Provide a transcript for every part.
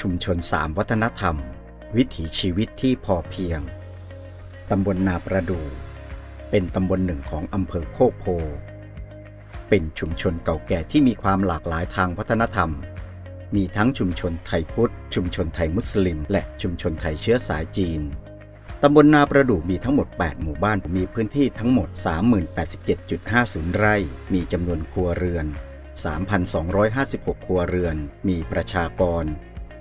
ชุมชนสามวัฒนธรรม วิถีชีวิตที่พอเพียง ตำบลนาประดู เป็นตำบลหนึ่งของอำเภอโคกโพ เป็นชุมชนเก่าแก่ที่มีความหลากหลายทางวัฒนธรรม มีทั้งชุมชนไทยพุทธ ชุมชนไทยมุสลิม และชุมชนไทยเชื้อสายจีน ตำบลนาประดู่มีทั้งหมด 8 หมู่บ้าน มีพื้นที่ทั้งหมด 3087.50 ไร่ มีจำนวนครัวเรือน3,256 ครัวเรือน มีประชากร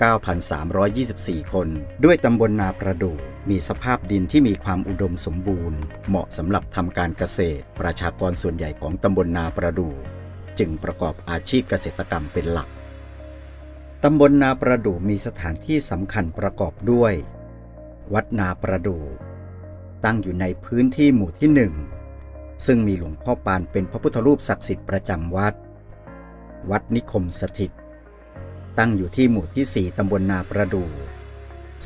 9,324 คน ด้วยตำบลนาประดู่มีสภาพดินที่มีความอุดมสมบูรณ์ เหมาะสำหรับทำการเกษตร ประชากรส่วนใหญ่ของตำบลนาประดู่จึงประกอบอาชีพเกษตรกรรมเป็นหลัก ตำบลนาประดู่มีสถานที่สำคัญประกอบด้วย วัดนาประดู่ตั้งอยู่ในพื้นที่หมู่ที่หนึ่งซึ่งมีหลวงพ่อปานเป็นพระพุทธรูปศักดิ์สิทธิ์ประจำวัด วัดนิคมสถิต ตั้งอยู่ที่หมู่ที่ 4 ตำบลนาประดู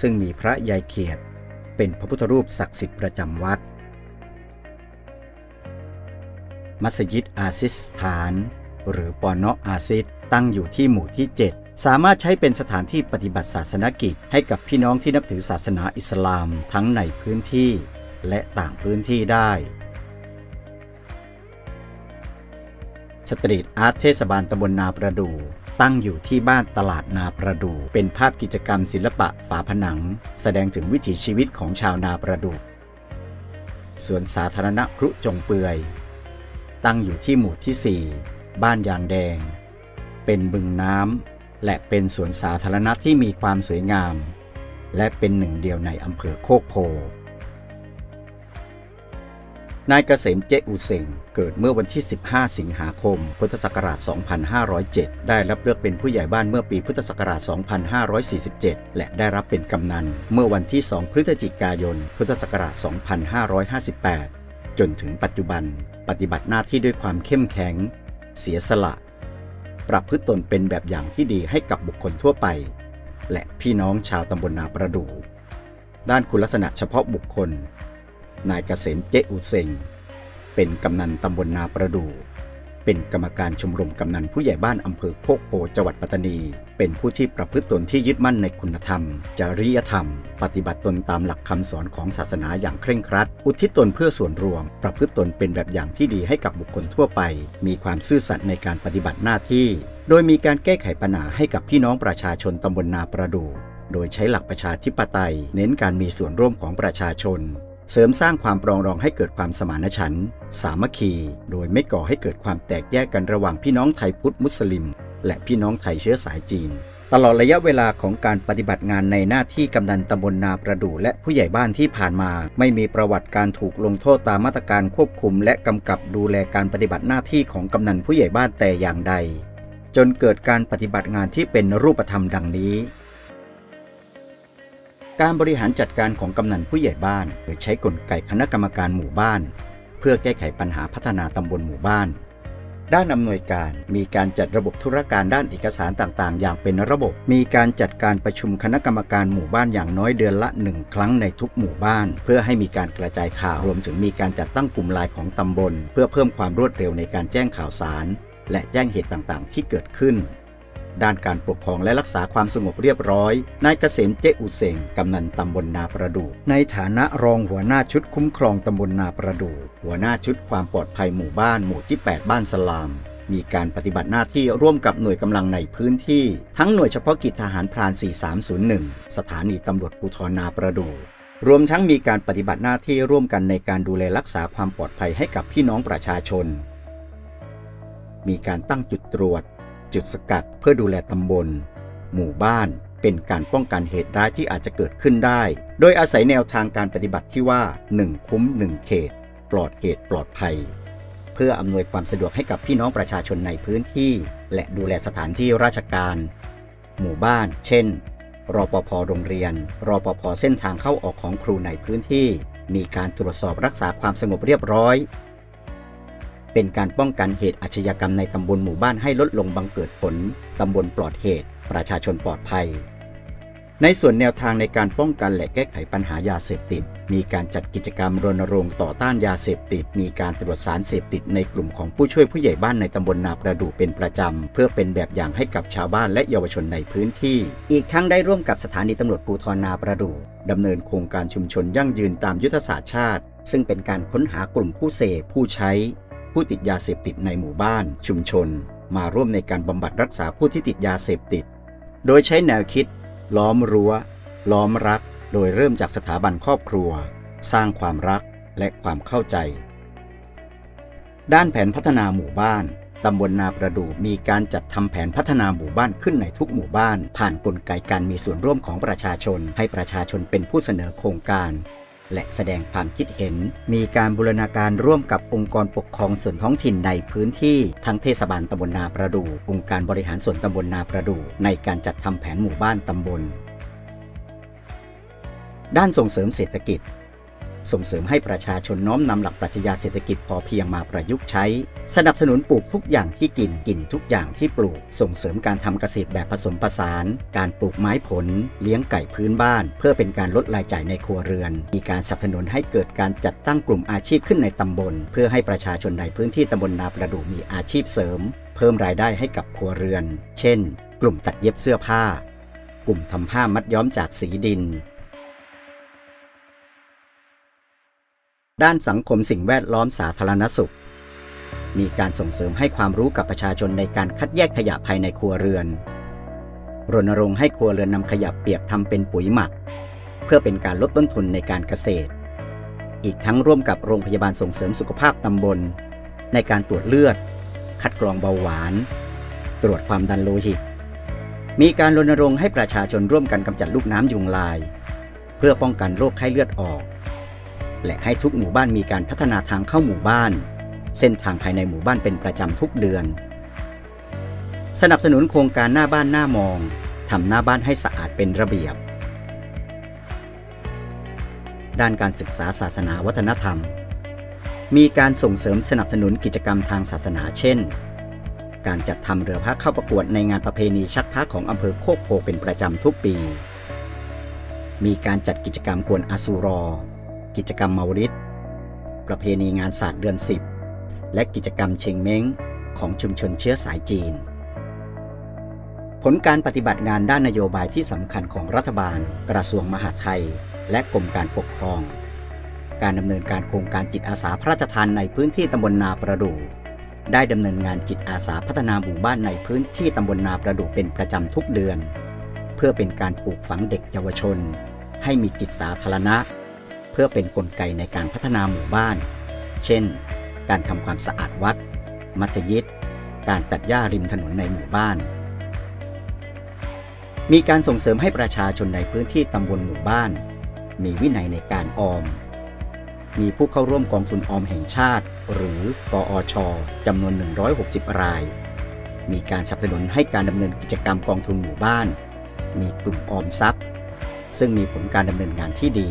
ซึ่งมีพระยายเขียดเป็นพระพุทธรูปศักดิ์สิทธิ์ประจำวัด มัสยิดอาซิสถาน หรือปอนเนาะอาซิดตั้งอยู่ที่หมู่ที่ 7 สามารถใช้เป็นสถานที่ปฏิบัติศาสนกิจ ให้กับพี่น้องที่นับถือศาสนาอิสลามทั้งในพื้นที่ และต่างพื้นที่ได้ สตรีทอาร์ตเทศบาลตำบลนาประดู ตั้งอยู่ที่บ้านตลาดนาประดู เป็นภาพกิจกรรมศิลปะฝาผนัง แสดงถึงวิถีชีวิตของชาวนาประดูสวนสาธารณะพรุจงเปือย ตั้งอยู่ที่หมู่ที่ 4 บ้านยางแดง เป็นบึงน้ำและเป็นสวนสาธารณะที่มีความสวยงาม และเป็นหนึ่งเดียวในอำเภอโคกโพ นายเกษมเจอุเซงเกิดเมื่อวันที่ 15 สิงหาคม พุทธศักราช 2507 ได้รับเลือกเป็นผู้ใหญ่บ้านเมื่อปีพุทธศักราช 2547 และได้รับเป็นกำนัน เมื่อวันที่ 2 พฤศจิกายน พุทธศักราช 2558 จนถึงปัจจุบัน ปฏิบัติหน้าที่ด้วยความเข้มแข็ง เสียสละ ประพฤติตนเป็นแบบอย่างที่ดีให้กับบุคคลทั่วไป และพี่น้องชาวตำบลนาประดู่ด้านคุณลักษณะเฉพาะบุคคล นายเกษมเจอุเซงเป็นกำนันตำบลนาประดู่เป็นกรรมการชมรมกำนันผู้ใหญ่บ้านอำเภอโคกโพจังหวัดปัตตานี เป็นผู้ที่ประพฤติตนที่ยึดมั่นในคุณธรรม จริยธรรม ปฏิบัติตนตามหลักคำสอนของศาสนาอย่างเคร่งครัด อุทิศตนเพื่อส่วนรวม ประพฤติตนเป็นแบบอย่างที่ดีให้กับบุคคลทั่วไป มีความซื่อสัตย์ในการปฏิบัติหน้าที่ โดยมีการแก้ไขปัญหาให้กับพี่น้องประชาชนตำบลนาประดู่โดยใช้หลักประชาธิปไตย เน้นการมีส่วนร่วมของประชาชน เสริมสร้างความปรองรองให้เกิดความสมานฉันท์สามัคคี โดยไม่ก่อให้เกิดความแตกแยกกันระหว่างพี่น้องไทยพุทธมุสลิม และพี่น้องไทยเชื้อสายจีน ตลอดระยะเวลาของการปฏิบัติงานในหน้าที่กำนันตำบลนาประดู่และผู้ใหญ่บ้านที่ผ่านมา ไม่มีประวัติการถูกลงโทษตามมาตรการควบคุม และกำกับดูแลการปฏิบัติหน้าที่ของกำนันผู้ใหญ่บ้านแต่อย่างใด จนเกิดการปฏิบัติงานที่เป็นรูปธรรมดังนี้ การบริหารจัดการของกำนันผู้ใหญ่บ้านโดยใช้กลไกคณะกรรมการหมู่บ้าน เพื่อแก้ไขปัญหาพัฒนาตำบลหมู่บ้าน ด้านอำนวยการมีการจัดระบบธุรการด้านเอกสารต่างๆ อย่างเป็นระบบ มีการจัดการประชุมคณะกรรมการหมู่บ้านอย่างน้อยเดือนละหนึ่งครั้งในทุกหมู่บ้าน เพื่อให้มีการกระจายข่าวรวมถึงมีการจัดตั้งกลุ่มไลน์ของตำบล เพื่อเพิ่มความรวดเร็วในการแจ้งข่าวสาร และแจ้งเหตุต่างๆ ที่เกิดขึ้น ด้านการปกครองและรักษาความสงบเรียบร้อย นายเกษมเจอุเซงกำนันตำบลนาประดู่ในฐานะรองหัวหน้าชุดคุ้มครองตำบลนาประดู่หัวหน้าชุดความปลอดภัยหมู่บ้านหมู่ที่ 8 บ้านสลาม มีการปฏิบัติหน้าที่ร่วมกับหน่วยกำลังในพื้นที่ ทั้งหน่วยเฉพาะกิจทหารพราน 4301 สถานีตำรวจภูธรนาประดู่รวมทั้งมีการปฏิบัติหน้าที่ร่วมกันในการดูแลรักษาความปลอดภัยให้กับพี่น้องประชาชน มีการตั้งจุดตรวจ จุดสกัดเพื่อดูแลตำบล หมู่บ้าน เป็นการป้องกันเหตุร้ายที่อาจจะเกิดขึ้นได้ โดยอาศัยแนวทางการปฏิบัติที่ว่า 1 คุ้ม 1 เขต ปลอดเหตุปลอดภัย เพื่ออำนวยความสะดวกให้กับพี่น้องประชาชนในพื้นที่ และดูแลสถานที่ราชการ หมู่บ้าน เช่นรปภโรงเรียน รปภเส้นทางเข้าออกของครูในพื้นที่ มีการตรวจสอบรักษาความสงบเรียบร้อย เป็นการป้องกันเหตุอาชญากรรมในตำบลหมู่บ้านให้ลดลงบังเกิดผล ตำบลปลอดเหตุ ประชาชนปลอดภัย ในส่วนแนวทางในการป้องกันและแก้ไขปัญหายาเสพติด มีการจัดกิจกรรมรณรงค์ต่อต้านยาเสพติด มีการตรวจสารเสพติดในกลุ่มของผู้ช่วยผู้ใหญ่บ้านในตำบลนาประดูเป็นประจำ เพื่อเป็นแบบอย่างให้กับชาวบ้านและเยาวชนในพื้นที่ อีกทั้งได้ร่วมกับสถานีตำรวจภูธรนาประดูดำเนินโครงการชุมชนยั่งยืนตามยุทธศาสตร์ชาติ ซึ่งเป็นการค้นหากลุ่มผู้เสพผู้ใช้ ผู้ติดยาเสพติดในหมู่บ้าน ชุมชน มาร่วมในการบำบัดรักษาผู้ที่ติดยาเสพติด โดยใช้แนวคิด ล้อมรั้ว ล้อมรัก โดยเริ่มจากสถาบันครอบครัว สร้างความรักและความเข้าใจ ด้านแผนพัฒนาหมู่บ้านตำบลนาประดูมีการจัดทำแผนพัฒนาหมู่บ้านขึ้นในทุกหมู่บ้าน ผ่านกลไกการมีส่วนร่วมของประชาชน ให้ประชาชนเป็นผู้เสนอโครงการ และแสดงความคิดเห็น มีการบูรณาการร่วมกับองค์กรปกครองส่วนท้องถิ่นในพื้นที่ทั้งเทศบาลตำบลนาประดู่องค์การบริหารส่วนตำบลนาประดู่ในการจัดทำแผนหมู่บ้านตำบล ด้านส่งเสริมเศรษฐกิจ ส่งเสริมให้ประชาชนน้อมนำหลักปรัชญาเศรษฐกิจพอเพียงมาประยุกต์ใช้ สนับสนุนปลูกทุกอย่างที่กินกินทุกอย่างที่ปลูก ส่งเสริมการทำเกษตรแบบผสมผสาน การปลูกไม้ผล เลี้ยงไก่พื้นบ้าน เพื่อเป็นการลดรายจ่ายในครัวเรือน มีการสนับสนุนให้เกิดการจัดตั้งกลุ่มอาชีพขึ้นในตำบล เพื่อให้ประชาชนในพื้นที่ตำบลนาประดูมีอาชีพเสริม เพิ่มรายได้ให้กับครัวเรือน เช่น กลุ่มตัดเย็บเสื้อผ้า กลุ่มทำผ้ามัดย้อมจากสีดิน ด้านสังคมสิ่งแวดล้อมสาธารณสุข มีการส่งเสริมให้ความรู้กับประชาชนในการคัดแยกขยะภายในครัวเรือน รณรงค์ให้ครัวเรือนนำขยะเปียกทำเป็นปุ๋ยหมัก เพื่อเป็นการลดต้นทุนในการเกษตร อีกทั้งร่วมกับโรงพยาบาลส่งเสริมสุขภาพตำบล ในการตรวจเลือด คัดกรองเบาหวาน ตรวจความดันโลหิต มีการรณรงค์ให้ประชาชนร่วมกันกำจัดลูกน้ำยุงลาย เพื่อป้องกันโรคไข้เลือดออก และให้ทุกหมู่บ้านมีการพัฒนาทางเข้าหมู่บ้าน เส้นทางภายในหมู่บ้านเป็นประจำทุกเดือน สนับสนุนโครงการหน้าบ้านหน้ามองทำหน้าบ้านให้สะอาดเป็นระเบียบ ด้านการศึกษาศาสนาวัฒนธรรม มีการส่งเสริมสนับสนุนกิจกรรมทางศาสนาเช่น การจัดทำเรือพระเข้าประกวดในงานประเพณีชักพระของอำเภอโคกโพเป็นประจำทุกปี มีการจัดกิจกรรมกวนอาซูรอ กิจกรรมเมาริดประเพณีงานศาสตร์เดือน 10 และกิจกรรมเชงเม้งของชุมชนเชื้อสายจีน ผลการปฏิบัติงานด้านนโยบายที่สำคัญของรัฐบาล กระทรวงมหาดไทย และกรมการปกครอง การดำเนินการโครงการจิตอาสาพระราชทานในพื้นที่ตำบลนาประดู่ได้ดำเนินงานจิตอาสาพัฒนาหมู่บ้านในพื้นที่ตำบลนาประดู่เป็นประจำทุกเดือน เพื่อเป็นการปลูกฝังเด็กเยาวชน ให้มีจิตสาธารณะ เพื่อเป็นนกลไกในการพัฒนาหมู่บ้าน เช่น การทำความสะอาดวัด มัสยิด การตัดหญ้าริมถนนในหมู่บ้าน มีการส่งเสริมให้ประชาชนในพื้นที่ตำบลหมู่บ้าน มีวินัยในการออม มีผู้เข้าร่วมกองทุนออมแห่งชาติ หรือกอชจำนวน 160 ราย มีการสนับสนุนให้การดำเนินกิจกรรมกองทุนหมู่บ้าน มีกลุ่มออมทรัพย์ ซึ่งมีผลการดำเนินงานที่ดี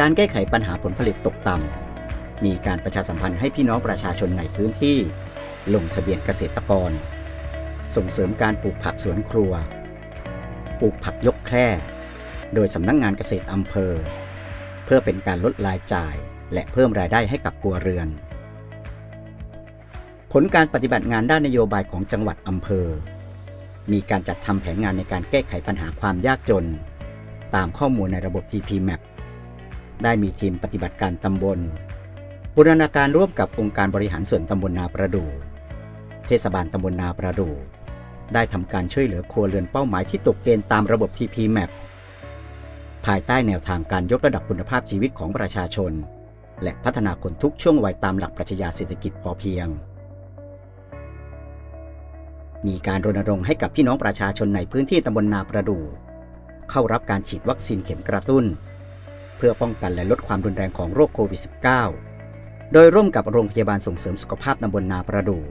การแก้ไขปัญหาผลผลิตตกต่ำมีการประชาสัมพันธ์ให้พี่น้องประชาชนในพื้นที่ ลงทะเบียนเกษตรกร ส่งเสริมการปลูกผักสวนครัว ปลูกผักยกแคร่ โดยสำนักงงานเกษตรอำเภอ เพื่อเป็นการลดรายจ่าย และเพิ่มรายได้ให้กับครัวเรือน ผลการปฏิบัติงานด้านนโยบายของจังหวัดอำเภอ มีการจัดทำแผนงานในการแก้ไขปัญหาความยากจน ตามข้อมูลในระบบ TPMAP ได้มีทีมปฏิบัติการตำบล บูรณาการร่วมกับองค์การบริหารส่วนตำบลนาประดู เทศบาลตำบลนาประดู ได้ทำการช่วยเหลือครัวเรือนเป้าหมายที่ตกเกณฑ์ตามระบบ TPMAP ภายใต้แนวทางการยกระดับคุณภาพชีวิตของประชาชน และพัฒนาคนทุกช่วงวัยตามหลักปรัชญาเศรษฐกิจพอเพียง มีการรณรงค์ให้กับพี่น้องประชาชนในพื้นที่ตำบลนาประดู เข้ารับการฉีดวัคซีนเข็มกระตุ้น เพื่อป้องกันและลดความรุนแรงของโรคโควิด -19 โดยร่วมกับโรงพยาบาลส่งเสริมสุขภาพตำบลนาประดู่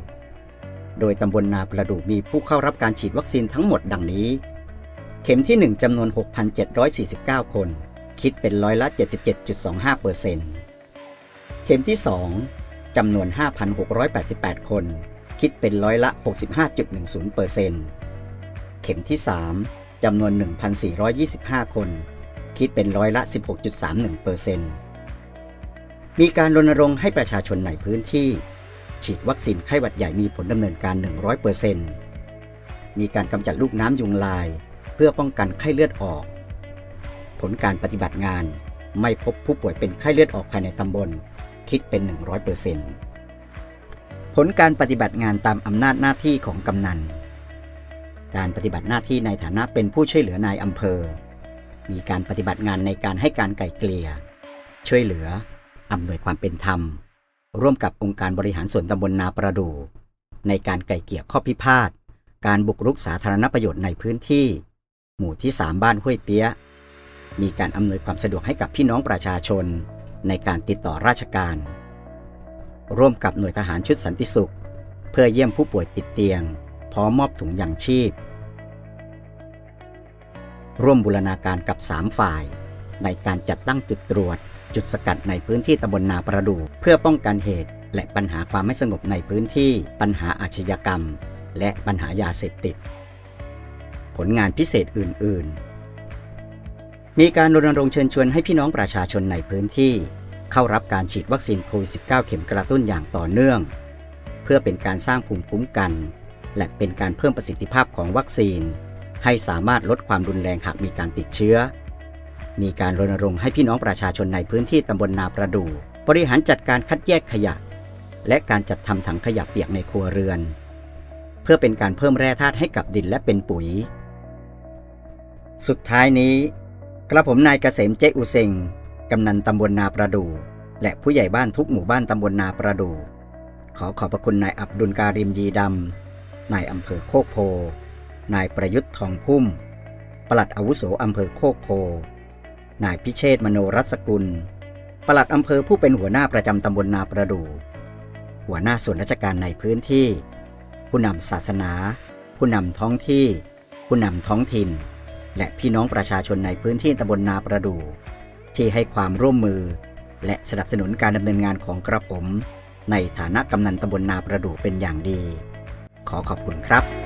โดยตำบลนาประดู่มีผู้เข้ารับการฉีดวัคซีนทั้งหมดดังนี้ เข็มที่ 1จำนวน 6,749 คน คิดเป็นร้อยละ 77.25เปอร์เซ็นต์เข็มที่ 2จำนวน 5,688 คน คิดเป็นร้อยละ 65.10เปอร์เซ็นต์เข็มที่ 3จำนวน 1,425 คน คิดเป็นร้อยละ 16.31%เปอร์เซ็นมีการรณรงค์ให้ประชาชนในพื้นที่ ฉีดวัคซีนไข้หวัดใหญ่มีผลดำเนินการ 100%มีการกำจัดลูกน้ำยุงลาย เพื่อป้องกันไข้เลือดออก ผลการปฏิบัติงานไม่พบผู้ป่วยเป็นไข้เลือดออกภายในตำบล คิดเป็น 100%ผลการปฏิบัติงานตามอำนาจหน้าที่ของกำนัน การปฏิบัติหน้าที่ในฐานะเป็นผู้ช่วยเหลือนายอำเภอ มีการปฏิบัติงานในการให้การไกล่เกลี่ย ช่วยเหลือ อำนวยความเป็นธรรม ร่วมกับองค์การบริหารส่วนตำบลนาประดู ในการไกล่เกลี่ยข้อพิพาท การบุกรุกสาธารณประโยชน์ในพื้นที่ หมู่ที่ 3 บ้านห้วยเปี้ยะมีการอำนวยความสะดวกให้กับพี่น้องประชาชน ในการติดต่อราชการ ร่วมกับหน่วยทหารชุดสันติสุข เพื่อเยี่ยมผู้ป่วยติดเตียง พร้อมมอบถุงยางชีพ ร่วมบูรณาการกับ 3 ฝ่าย ในการจัดตั้งจุดตรวจ จุดสกัดในพื้นที่ตำบลนาประดูเพื่อป้องกันเหตุ และปัญหาความไม่สงบในพื้นที่ ปัญหาอาชญากรรม และปัญหายาเสพติด ผลงานพิเศษอื่น ๆ มีการรณรงค์เชิญชวนให้พี่น้องประชาชนในพื้นที่ เข้ารับการฉีดวัคซีนโควิด -19 เข็มกระตุ้นอย่างต่อเนื่อง เพื่อเป็นการสร้างภูมิคุ้มกัน และเป็นการเพิ่มประสิทธิภาพของวัคซีน ให้สามารถลดความรุนแรงหากมีการติดเชื้อ มีการรณรงค์ให้พี่น้องประชาชนในพื้นที่ตำบลนาประดูบริหารจัดการคัดแยกขยะ และการจัดทำถังขยะเปียกในครัวเรือน เพื่อเป็นการเพิ่มแร่ธาตุให้กับดินและเป็นปุ๋ย สุดท้ายนี้ กระผมนายเกษมเจอุเซงกำนันตำบลนาประดูและผู้ใหญ่บ้านทุกหมู่บ้านตำบลนาประดูขอขอบพระคุณนายอับดุลการิมยีดำนายอำเภอโคกโพ นายประยุทธ์ทองพุ่ม ปลัดอาวุโสอำเภอโคกโพ นายพิเชษมโนรัศกุล ปลัดอำเภอผู้เป็นหัวหน้าประจำตำบลนาประดู หัวหน้าส่วนราชการในพื้นที่ ผู้นำศาสนา ผู้นำท้องที่ ผู้นำท้องถิ่น และพี่น้องประชาชนในพื้นที่ตำบลนาประดู ที่ให้ความร่วมมือ และสนับสนุนการดำเนินงานของกระผม ในฐานะกำนันตำบลนาประดูเป็นอย่างดี ขอขอบคุณครับ